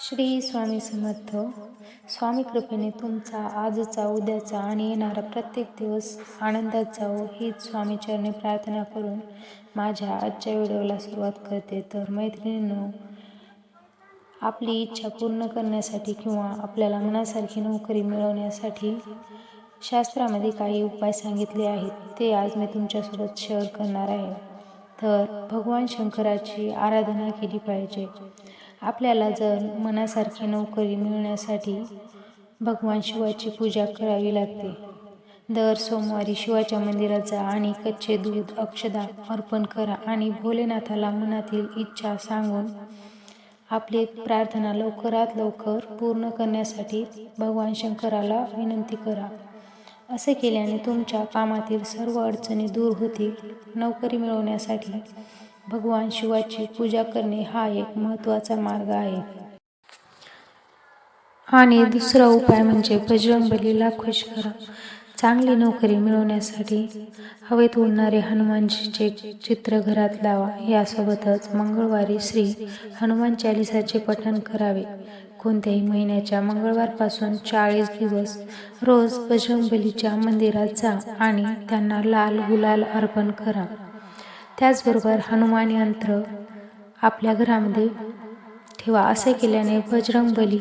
श्री स्वामी समर्थ. स्वामी कृपेने तुमचा आजचा उद्याचा आणि येणारा प्रत्येक दिवस आनंदात जावो हीच स्वामीचरणी प्रार्थना करून माझ्या आजच्या व्हिडिओला सुरुवात करते. तर मैत्रिणींनो आपली इच्छा पूर्ण करण्यासाठी किंवा आपल्याला मनासारखी नोकरी मिळवण्यासाठी शास्त्रामध्ये काही उपाय सांगितले आहेत ते आज मी तुमच्यासोबत शेअर करणार आहे. तर भगवान शंकराची आराधना केली पाहिजे. आपल्याला जर मनासारखी नोकरी मिळवण्यासाठी भगवान शिवाची पूजा करावी लागते. दर सोमवारी शिवाच्या मंदिरात जा आणि कच्चे दूध अक्षदा अर्पण करा आणि भोलेनाथाला मनातील इच्छा सांगून आपली प्रार्थना लवकरात लवकर पूर्ण करण्यासाठी भगवान शंकराला विनंती करा. असे केल्याने तुमच्या कामातील सर्व अडचणी दूर होतील. नोकरी मिळवण्यासाठी भगवान शिवाची पूजा करणे हा एक महत्त्वाचा मार्ग आहे. आणि दुसरा उपाय म्हणजे बजरंगबलीला खुश करा चांगली नोकरी मिळवण्यासाठी हवेत उडणारे हनुमानजीचे चित्र घरात लावा. यासोबतच मंगळवारी श्री हनुमान चालिसाचे पठण करावे. कोणत्याही महिन्याच्या मंगळवारपासून चाळीस दिवस रोज बजरंगबलीच्या मंदिरात जा आणि त्यांना लाल गुलाल अर्पण करा. त्याचबरोबर हनुमान यंत्र आपल्या घरामध्ये ठेवा. असे केल्याने बजरंग बली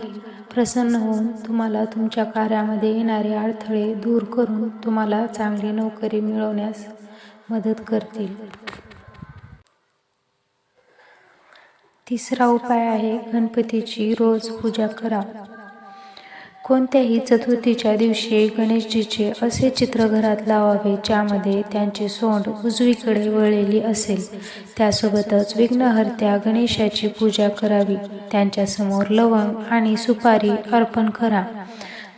प्रसन्न होऊन तुम्हाला तुमच्या कार्यामध्ये येणारे अडथळे दूर करून तुम्हाला चांगली नोकरी मिळवण्यास मदत करतील. तिसरा उपाय आहे गणपतीची रोज पूजा करा. कोणत्याही चतुर्थीच्या दिवशी गणेशजीचे असे चित्र घरात लावावे ज्यामध्ये त्यांचे सोंड उजवीकडे वळलेली असेल. त्यासोबतच विघ्नहर्त्या गणेशाची पूजा करावी त्यांच्यासमोर लवंग आणि सुपारी अर्पण करा.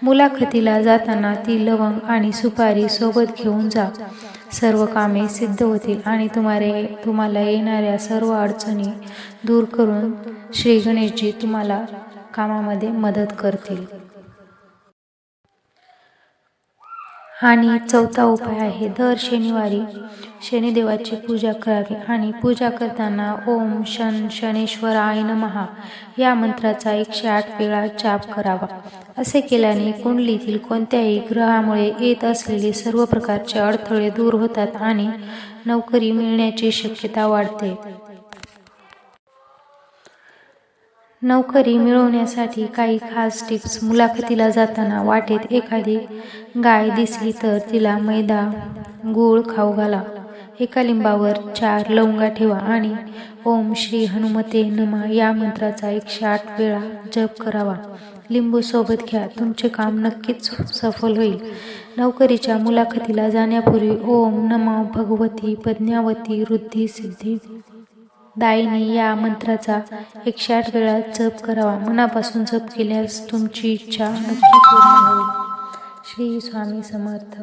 मुलाखतीला जाताना ती लवंग आणि सुपारी सोबत घेऊन जा. सर्व कामे सिद्ध होतील आणि तुम्हाला तुम्हाला येणाऱ्या सर्व अडचणी दूर करून श्री गणेशजी तुम्हाला कामामध्ये मदत करतील. आणि चौथा उपाय आहे दर शनिवारी शनिदेवाची पूजा करावी. आणि पूजा करताना ओम शन शनेश्वराय नमहा या मंत्राचा एकशे आठ वेळा जाप करावा. असे केल्याने कुंडलीतील कोणत्याही ग्रहामुळे येत असलेले सर्व प्रकारचे अडथळे दूर होतात आणि नोकरी मिळण्याची शक्यता वाढते. नोकरी मिळवण्यासाठी काही खास टिप्स मुलाखतीला जाताना वाटेत एखादी गाय दिसली तर तिला मैदा गूळ खाऊ घाला. एका लिंबावर चार लवंगा ठेवा आणि ओम श्री हनुमते नमा या मंत्राचा एकशे आठ वेळा जप करावा. लिंबू सोबत घ्या तुमचे काम नक्कीच सफल होईल. नोकरीच्या मुलाखतीला जाण्यापूर्वी ओम नमा भगवती पद्मावती रुद्धी सिद्धी दायिनी या मंत्राचा एकशे आठ वेळा जप करावा. मनापासून जप केल्यास तुमची इच्छा नक्की पूर्ण होईल. श्री स्वामी समर्थ.